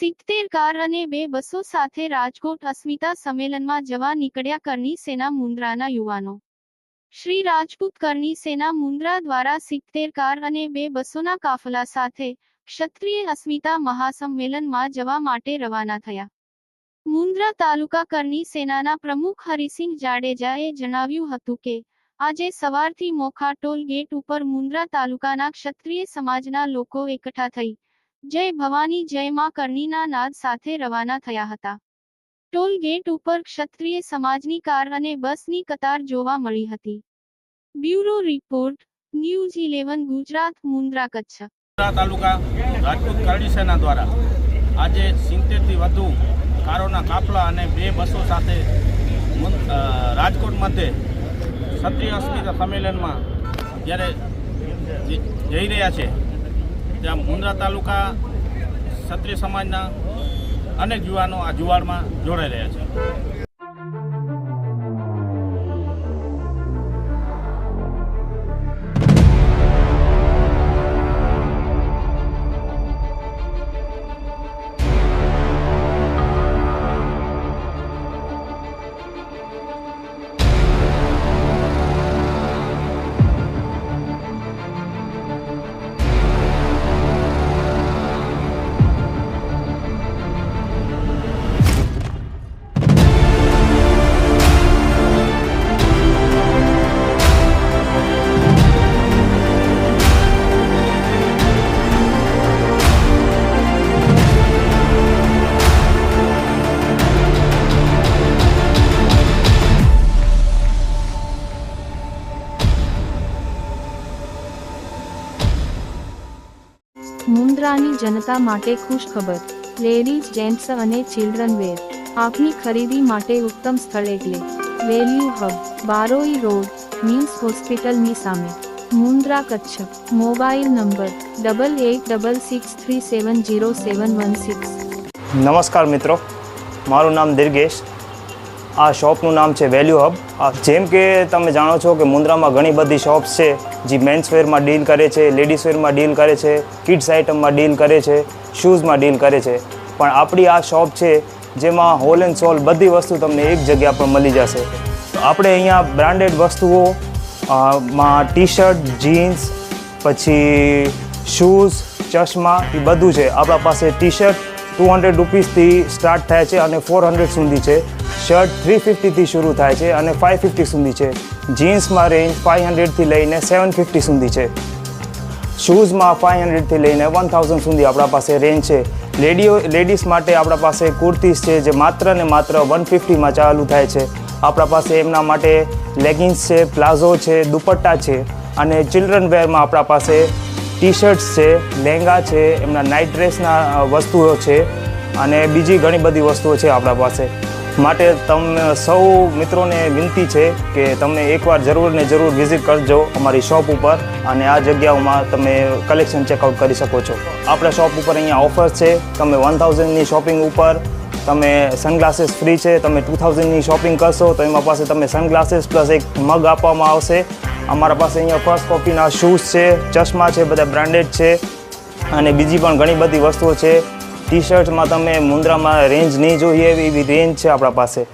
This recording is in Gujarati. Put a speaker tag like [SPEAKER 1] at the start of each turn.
[SPEAKER 1] સિત્તેર કાર અને બે બસો સાથે રાજકોટ અસ્મિતા સંમેલનમાં જવા નીકળ્યા કરની સેના મુન્દ્રાના યુવાનો. શ્રી રાજપૂત કરની સેના મુન્દ્રા દ્વારા સિત્તેર કાર અને બે બસોના કાફલા સાથે ક્ષત્રિય અસ્મિતા મહાસંમેલનમાં જવા માટે રવાના થયા. મુન્દ્રા તાલુકા કરની સેનાના પ્રમુખ હરિસિંહ જાડેજાએ જણાવ્યું હતું કે, આજે સવારથી મોખા ટોલ ગેટ ઉપર મુન્દ્રા તાલુકાના ક્ષત્રિય સમાજના લોકો એકઠા થઈ, જય ભવાની જય માં કરણીના નાદ સાથે રવાના થયા હતા. ટોલ ગેટ ઉપર ક્ષત્રિય સમાજની કાર અને બસની કતાર જોવા મળી હતી. Bureau report, news eleven, Gujarat, Mundra Kutch.
[SPEAKER 2] Taluka Rajput Karni Sena દ્વારા આજે સિત્તેરથી વધુ કારોના કાફલા અને બે બસો સાથે રાજકોટ મધ્યે ક્ષત્રિય અસ્મિતા સંમેલનમાં જ્યારે જઈ રહ્યા છે, ત્યાં મુન્દ્રા તાલુકા ક્ષત્રિય સમાજના અનેક યુવાનો આ જુવારમાં જોડાઈ રહ્યા છે.
[SPEAKER 3] મુન્દ્રાની જનતા માટે ખુશ ખબર લેડીઝ જેન્ટ્સ અને ચિલ્ડ્રન વેર. આપની ખરીદી માટે ઉત્તમ સ્થળ એટલે. Value hub, Baroi road MIMS હોસ્પિટલની સામે. Mundra Kutch. Mobile number, double eight double six three seven zero seven one six.
[SPEAKER 4] નમસ્કાર મિત્રો. મારું નામ દિર્ગેશ. આ શોપનું નામ છે વેલ્યુ હબ. જેમ કે તમે જાણો છો કે મુન્દ્રામાં ઘણી બધી શોપ્સ છે જે મેન્સ વેરમાં ડીલ કરે છે, લેડીઝ વેરમાં ડીલ કરે છે, કિડ્સ આઇટમમાં ડીલ કરે છે, શૂઝમાં ડીલ કરે છે. પણ આપણી આ શોપ છે જેમાં હોલ એન્ડ સોલ બધી વસ્તુ તમને એક જગ્યા પર મળી જશે. આપણે અહીંયા બ્રાન્ડેડ વસ્તુઓ માં ટી શર્ટ જીન્સ, પછી શૂઝ, ચશ્મા, એ બધું છે. આપણા પાસે ટી શર્ટ ટુ હંડ્રેડ રૂપીસથી સ્ટાર્ટ થાય છે અને ફોર હંડ્રેડ સુધી છે. શર્ટ થ્રી ફિફ્ટીથી શરૂ થાય છે અને ફાઇવ ફિફ્ટી સુધી છે. જીન્સમાં રેન્જ ફાઇવ હંડ્રેડથી લઈને સેવન ફિફ્ટી સુધી છે. શૂઝમાં ફાઇવ હંડ્રેડથી લઈને વન થાઉઝન્ડ સુધી આપણા પાસે રેન્જ છે. લેડીઓ, લેડીઝ માટે આપણા પાસે કુર્તીઝ છે જે માત્ર ને માત્ર વન ફિફ્ટીમાં ચાલુ થાય છે. આપણા પાસે એમના માટે લેગિન્સ છે, પ્લાઝો છે, દુપટ્ટા છે અને ચિલ્ડ્રન વેરમાં આપણા પાસે ટી શર્ટ્સ છે લહેંગા છે, એમના નાઇટ ડ્રેસના વસ્તુઓ છે અને બીજી ઘણી બધી વસ્તુઓ છે આપણા પાસે. માટે તમને સૌ મિત્રોને વિનંતી છે કે તમે એકવાર જરૂર ને જરૂર વિઝિટ કરજો અમારી શોપ ઉપર અને આ જગ્યાઓમાં તમે કલેક્શન ચેકઆઉટ કરી શકો છો. આપણા શોપ ઉપર અહીંયા ઓફર્સ છે, તમે વન થાઉઝન્ડની શોપિંગ ઉપર, તમે સનગ્લાસીસ ફ્રી છે, તમે ટુ થાઉઝન્ડની શોપિંગ કરશો તો એમાં પાસે તમે સનગ્લાસીસ પ્લસ એક મગ આપવામાં આવશે. અમારા પાસે અહીંયા ફર્સ્ટ કોપીના શૂઝ છે, ચશ્મા છે, બધા બ્રાન્ડેડ છે. અને બીજી પણ ઘણી બધી વસ્તુઓ છે. ટી શર્ટમાં તમે મુન્દ્રામાં રેન્જ નહીં જોઈએ એવી રેન્જ છે આપણા પાસે.